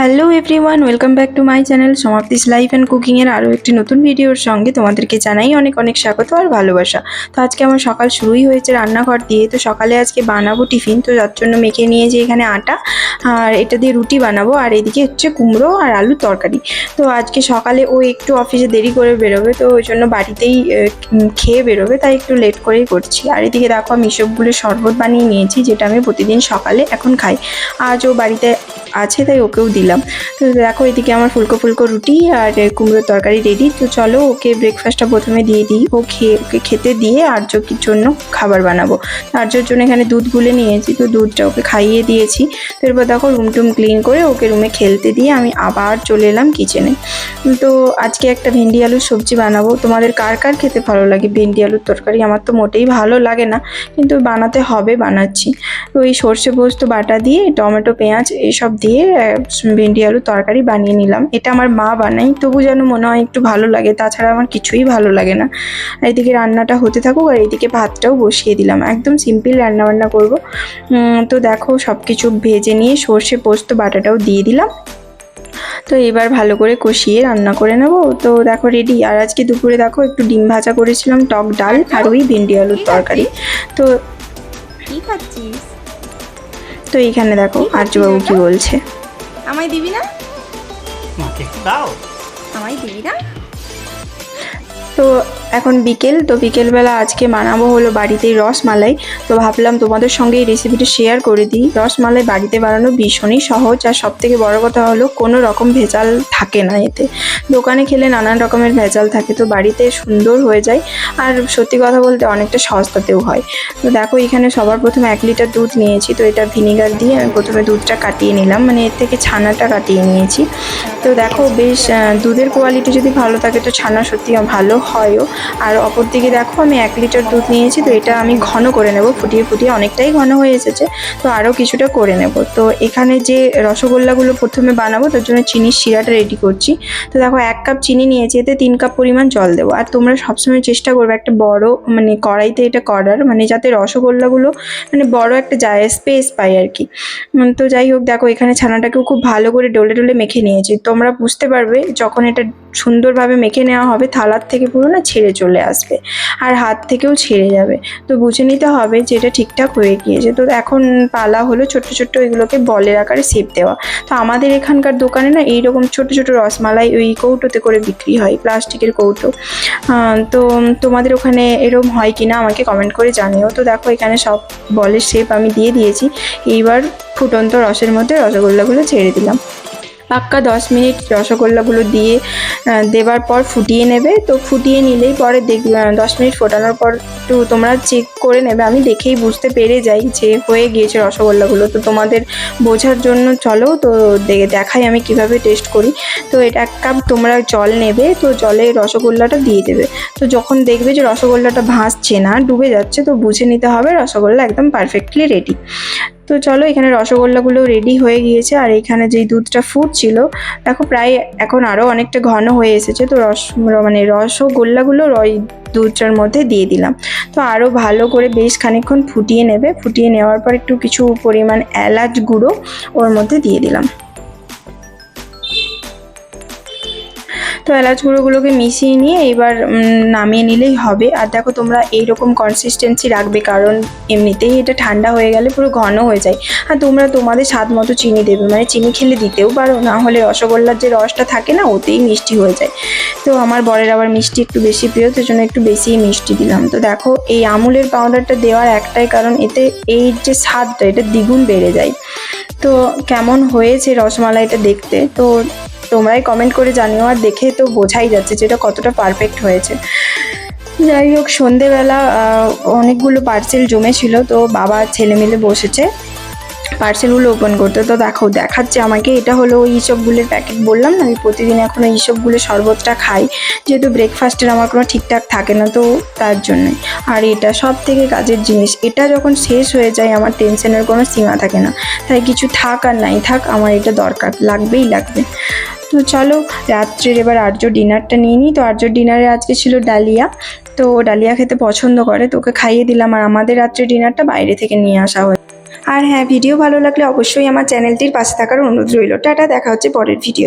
Hello everyone welcome back to my channel সমাপ্তিস life and কুকিংয়ের আরও একটি নতুন ভিডিওর সঙ্গে তোমাদেরকে জানাই অনেক অনেক স্বাগত আর ভালোবাসা। তো আজকে আমার সকাল শুরুই হয়েছে রান্নাঘর দিয়ে, তো সকালে আজকে বানাবো টিফিন, তো যার জন্য মেখে নিয়েছি এখানে আটা, আর এটা দিয়ে রুটি বানাবো, আর এদিকে হচ্ছে কুমড়ো আর আলুর তরকারি। তো আজকে সকালে ও একটু অফিসে দেরি করে বেরোবে, তো ওই জন্য বাড়িতেই খেয়ে বেরোবে, তাই একটু লেট করেই করছি। আর এদিকে দেখো আমি এসবগুলো শরবত বানিয়ে নিয়েছি, যেটা আমি প্রতিদিন সকালে এখন খাই। আজ ও বাড়িতে আছে, তাই ওকেও দিলাম। তো দেখো, এদিকে আমার ফুলকো ফুলকো রুটি আর কুমড়োর তরকারি রেডি তো চলো, ওকে ব্রেকফাস্টটা প্রথমে দিয়ে দিই। ও খেয়ে, ওকে খেতে দিয়ে আর্যকির জন্য খাবার বানাবো। আর্যর জন্য এখানে দুধ গুলে নিয়েছি, তো দুধটা ওকে খাইয়ে দিয়েছি। তো এরপর দেখো রুম টুম ক্লিন করে ওকে রুমে খেলতে দিয়ে আমি আবার চলে এলাম কিচেনে তো আজকে একটা ভেন্ডি আলুর সবজি বানাবো। তোমাদের কার কার খেতে ভালো লাগে? ভেন্ডি আলুর তরকারি আমার তো মোটেই ভালো লাগে না, কিন্তু বানাতে হবে, বানাচ্ছি। তো এই সর্ষে পোস্ত বাটা দিয়ে, টমেটো, পেঁয়াজ, এইসব দিয়ে আহ, ভেন্ডি আলুর তরকারি বানিয়ে নিলাম। এটা আমার মা বানাই তবু যেন মনে হয় একটু ভালো লাগে তাছাড়া আমার কিছুই ভালো লাগে না। আর এদিকে রান্নাটা হতে থাকুক আর এইদিকে ভাতটাও বসিয়ে দিলাম। একদম সিম্পল রান্না বান্না করব তো দেখো সব কিছু ভেজে নিয়ে সর্ষে পোস্ত বাটাটাও দিয়ে দিলাম। তো এবার ভালো করে কষিয়ে রান্না করে নেব। তো দেখো রেডি আর আজকে দুপুরে দেখো একটু ডিম ভাজা করেছিলাম টক ডাল আর ওই ভেন্ডি আলুর তরকারি। তো কি খাচ্ছিস? তো এইখানে দেখো আর্যবাবু কি বলছে। আমায় দিবি না? মাকে দাও। আমায় দিবি না? তো এখন বিকেল, তো বিকেলবেলা আজকে বানাবো হলো বাড়িতেই রসমালাই। তো ভাবলাম তোমাদের সঙ্গে এই রেসিপিটা শেয়ার করে দিই। রসমালাই বাড়িতে বানানো ভীষণই সহজ আর সব থেকে বড় কথা হলো কোনো রকম ভেজাল থাকে না এতে। দোকানে খেলে নানান রকমের ভেজাল থাকে, তো বাড়িতে সুন্দর হয়ে যায়। আর সত্যি কথা বলতে অনেকটা সস্তাতেও হয়। তো দেখো এখানে সবার প্রথমে এক লিটার দুধ নিয়েছি, তো এটা ভিনিগার দিয়ে আমি প্রথমে দুধটা কাটিয়ে নিলাম। মানে এর থেকে ছানাটা কাটিয়ে নিয়েছি। তো দেখো বেশ দুধের কোয়ালিটি যদি ভালো থাকে, তো ছানা সত্যি ভালো হয়ও। আর অপর দিকে দেখো, আমি এক লিটার দুধ নিয়েছি, তো এটা আমি ঘন করে নেব, ফুটিয়ে ফুটিয়ে অনেকটাই ঘন হয়ে এসেছে, তো আরও কিছুটা করে নেব। তো এখানে যে রসগোল্লাগুলো প্রথমে বানাবো, তার জন্য চিনির শিরাটা রেডি করছি। তো দেখো, এক কাপ চিনি নিয়েছি, এতে তিন কাপ পরিমাণ জল দেবো। আর তোমরা সবসময় চেষ্টা করবে একটা বড় মানে কড়াইতে এটা করার মানে যাতে রসগোল্লাগুলো মানে বড় একটা যায় স্পেস পায় আর কি। তো যাই হোক, দেখো, এখানে ছানাটাকেও খুব ভালো করে ডলে ডলে মেখে নিয়েছি। তোমরা বুঝতে পারবে, যখন এটা সুন্দরভাবে মেখে নেওয়া হবে, থালার থেকে পুরো না ছেড়ে চলে আসবে আর হাত থেকেও ছেড়ে যাবে। তো বুঝে নিতে হবে যে এটা ঠিকঠাক হয়ে গিয়েছে। তো এখন পালা হলো ছোট্ট ছোট্ট এগুলোকে বলের আকারে শেপ দেওয়া। তো আমাদের এখানকার দোকানে না এইরকম ছোট ছোট রসমালাই ওই কৌটোতে করে বিক্রি হয়, প্লাস্টিকের কৌটো। তো তোমাদের ওখানে এরকম হয় কি না আমাকে কমেন্ট করে জানিও। তো দেখো এখানে সব বলের শেপ আমি দিয়ে দিয়েছি। এইবার ফুটন্ত রসের মধ্যে রসগোল্লাগুলো ছেড়ে দিলাম। পাক্কা দশ মিনিট রসগোল্লাগুলো দিয়ে দেবার পর ফুটিয়ে নেবে। তো ফুটিয়ে নিলেই পরে দেখ দশ মিনিট ফোটানোর পর একটু তোমরা চেক করে নেবে। আমি দেখেই বুঝতে পেরে যাই যে হয়ে গিয়েছে রসগোল্লাগুলো। তো তোমাদের বোঝার জন্য চলো, তো দেখাই আমি কীভাবে টেস্ট করি। তো এটা এক কাপ তোমরা জল নেবে, তো জলে রসগোল্লাটা দিয়ে দেবে। তো যখন দেখবে যে রসগোল্লাটা ভাসছে না, ডুবে যাচ্ছে, তো বুঝে নিতে হবে রসগোল্লা একদম পারফেক্টলি রেডি তো চলো, এখানে রসগোল্লাগুলো রেডি হয়ে গিয়েছে, আর এখানে যেই দুধটা ফুটছিল, দেখো প্রায় এখন আরও অনেকটা ঘন হয়ে এসেছে, তো রস মানে রসগোল্লাগুলো ওই দুধটার মধ্যে দিয়ে দিলাম। তো আরও ভালো করে বেশ খানিক্ষণ ফুটিয়ে নেবে, ফুটিয়ে নেওয়ার পর একটু কিছু পরিমাণ এলাচ গুঁড়ো ওর মধ্যে দিয়ে দিলাম। তো এলাচ গুঁড়োগুলোকে মিশিয়ে নিয়ে এবার নামিয়ে নিলেই হবে। আর দেখো তোমরা এইরকম কনসিস্টেন্সি রাখবে, কারণ এমনিতেই এটা ঠান্ডা হয়ে গেলে পুরো ঘন হয়ে যায়। আর তোমরা তোমাদের স্বাদ মতো চিনি দেবে মানে চিনি খেলে দিতেও পারো, না হলে রসগোল্লার যে রসটা থাকে না, ওতেই মিষ্টি হয়ে যায়। তো আমার বরের আবার মিষ্টি একটু বেশি প্রিয়, তো জন্য একটু বেশিই মিষ্টি দিলাম। তো দেখো, এই আমুলের পাউডারটা দেওয়ার একটাই কারণ, এতে এই যে স্বাদটা, এটা দ্বিগুণ বেড়ে যায়। তো কেমন হয়েছে রসমালাইটা দেখতে? তো তোমরাই কমেন্ট করে জানিও আর দেখে তো বোঝাই যাচ্ছে যে এটা কতটা পারফেক্ট হয়েছে। যাই হোক, সন্ধেবেলা অনেকগুলো পার্সেল জমেছিল, তো বাবা ছেলে মিলে বসেছে। পার্সেলগুলো ওপেন করতে। তো দেখো, দেখাচ্ছে আমাকে, এটা হলো ওই ইসবগুলোর প্যাকেট বললাম না, আমি প্রতিদিন এখন ওই ইসবগুলো শরবতটা খাই। যেহেতু ব্রেকফাস্টের আমার কোনো ঠিকঠাক থাকে না, তো তার জন্যে আর এটা সব থেকে কাজের জিনিস, এটা যখন শেষ হয়ে যায়, আমার টেনশনের কোনো সীমা থাকে না। তাই কিছু থাক আর নাই থাক, আমার এটা দরকার, লাগবেই লাগবে। তো চলো, রাত্রের এবার আর্য ডিনারটা নিয়ে নিই। তো আর্য ডিনারে আজকে ছিল ডালিয়া। তো ডালিয়া খেতে পছন্দ করে, তো ওকে খাইয়ে দিলাম। আর আমাদের রাত্রে ডিনারটা বাইরে থেকে নিয়ে আসা হয় আর হ্যাঁ ভিডিও ভালো লাগলে অবশ্যই আমার চ্যানেলটির পাশে থাকার অনুরোধ রইল। টাটা, দেখা হচ্ছে পরের ভিডিও